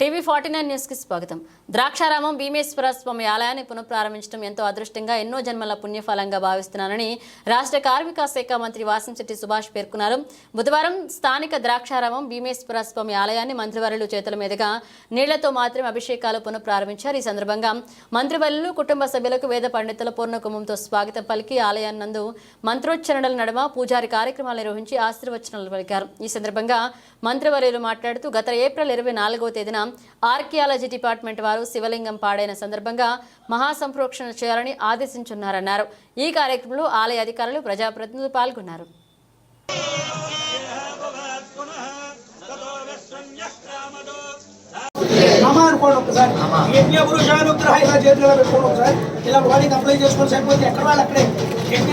TV forty nine న్యూస్కి స్వాగతం. ద్రాక్షారామం భీమేశ్వర స్వామి ఆలయాన్ని పునఃప్రారంభించడం ఎంతో అదృష్టంగా ఎన్నో జన్మల పుణ్యఫలంగా భావిస్తున్నానని రాష్ట్ర కార్మిక శాఖ మంత్రి వాసంశెట్టి సుభాష్ పేర్కొన్నారు. బుధవారం స్థానిక ద్రాక్షారామం భీమేశ్వర స్వామి ఆలయాన్ని మంత్రివర్యులు చేతుల మీదుగా నీళ్ళతో మాత్రమే అభిషేకాలు పునఃప్రారంభించారు. ఈ సందర్భంగా మంత్రివర్యులు కుటుంబ సభ్యులకు వేద పండితుల పూర్ణకుమంతో స్వాగతం పలికి ఆలయాన్నందు మంత్రోచ్చరణల నడుమ పూజారి కార్యక్రమాలు నిర్వహించి ఆశీర్వచనాలు పలికారు. ఈ సందర్భంగా మంత్రివర్యులు మాట్లాడుతూ గత ఏప్రిల్ ఇరవై నాలుగో తేదీన ఆర్కియాలజీ డిపార్ట్మెంట్ వారు శివలింగం పాడైన సందర్భంగా మహాసంప్రోక్షణ చేయాలని ఆదేశించున్నారన్నారు. ఈ కార్యక్రమంలో ఆలయ అధికారులు ప్రజాప్రతినిధులు పాల్గొన్నారు. అనుకోండి ఒకసారి యజ్ఞ పురుషానుగ్రహ ఇలా చేతిలో పెట్టుకోండి ఒకసారి ఇలా బాడీకి అప్లై చేసుకొని సరిపోతే ఎక్కడ వాళ్ళు అక్కడే యజ్ఞ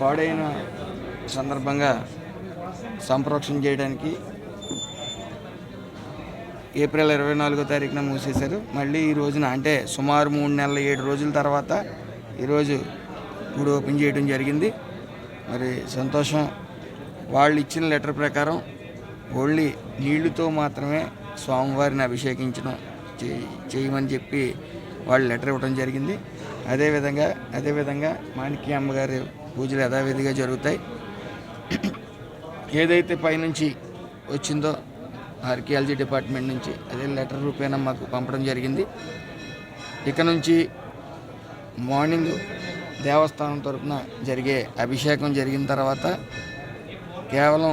పాడైన సందర్భంగా సంప్రోక్షణ చేయడానికి ఏప్రిల్ ఇరవై నాలుగో తారీఖున మూసేశారు. మళ్ళీ ఈ రోజున అంటే సుమారు మూడు నెలల ఏడు రోజుల తర్వాత ఈరోజు గుడి ఓపెన్ చేయడం జరిగింది. మరి సంతోషం వాళ్ళు ఇచ్చిన లెటర్ ప్రకారం ఓన్లీ నీళ్ళతో మాత్రమే స్వామివారిని అభిషేకించడం చేయమని చెప్పి వాళ్ళు లెటర్ ఇవ్వడం జరిగింది. అదేవిధంగా అదేవిధంగా మాణిక్య అమ్మగారు పూజలు యథావిధిగా జరుగుతాయి. ఏదైతే పైనుంచి వచ్చిందో ఆర్కియాలజీ డిపార్ట్మెంట్ నుంచి అదే లెటర్ రూపేణా మాకు పంపడం జరిగింది. ఇక నుంచి మార్నింగ్ దేవస్థానం తరపున జరిగే అభిషేకం జరిగిన తర్వాత కేవలం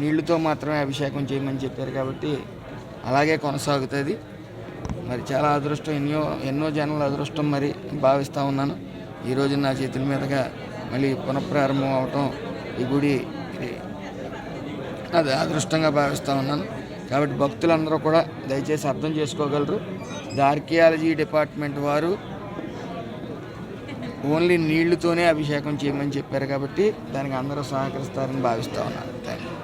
నీళ్ళతో మాత్రమే అభిషేకం చేయమని చెప్పారు కాబట్టి అలాగే కొనసాగుతుంది. మరి చాలా అదృష్టం ఎన్నో ఎన్నో జనాల అదృష్టం మరి భావిస్తూ ఉన్నాను. ఈరోజు నా చేతుల మీదుగా మళ్ళీ పునఃప్రారంభం అవటం ఈ గుడి అది అదృష్టంగా భావిస్తూ ఉన్నాను. కాబట్టి భక్తులందరూ కూడా దయచేసి అర్థం చేసుకోగలరు. ద ఆర్కియాలజీ డిపార్ట్మెంట్ వారు ఓన్లీ నీళ్ళతోనే అభిషేకం చేయమని చెప్పారు కాబట్టి దానికి అందరూ సహకరిస్తారని భావిస్తూ ఉన్నాను. Thank you